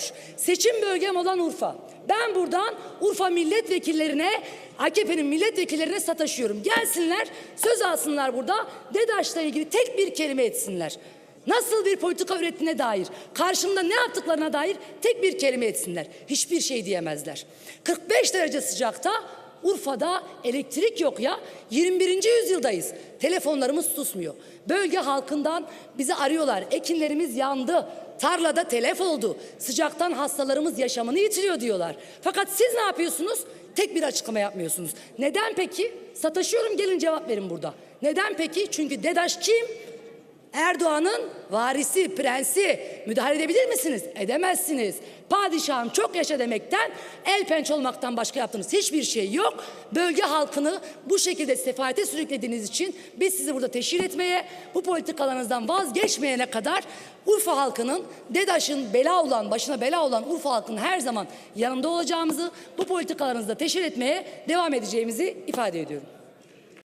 yapmış. Seçim bölgem olan Urfa. Ben buradan Urfa milletvekillerine, AKP'nin milletvekillerine sataşıyorum. Gelsinler, söz alsınlar burada. DEDAŞ'la ilgili tek bir kelime etsinler. Nasıl bir politika ürettiğine dair, karşımda ne yaptıklarına dair tek bir kelime etsinler. Hiçbir şey diyemezler. 45 derece sıcakta Urfa'da elektrik yok ya. 21. yüzyıldayız. Telefonlarımız susmuyor. Bölge halkından bizi arıyorlar. Ekinlerimiz yandı. Tarlada telef oldu. Sıcaktan hastalarımız yaşamını yitiriyor diyorlar. Fakat siz ne yapıyorsunuz? Tek bir açıklama yapmıyorsunuz. Neden peki? Sataşıyorum gelin cevap verin burada. Neden peki? Çünkü DEDAŞ kim? Erdoğan'ın varisi, prensi müdahale edebilir misiniz? Edemezsiniz. Padişahım çok yaşa demekten, el penç olmaktan başka yaptığınız hiçbir şey yok. Bölge halkını bu şekilde sefalete sürüklediğiniz için biz sizi burada teşhir etmeye, bu politikalarınızdan vazgeçmeyene kadar Urfa halkının, DEDAŞ'ın bela olan, başına bela olan Urfa halkının her zaman yanında olacağımızı, bu politikalarınızda teşhir etmeye devam edeceğimizi ifade ediyorum.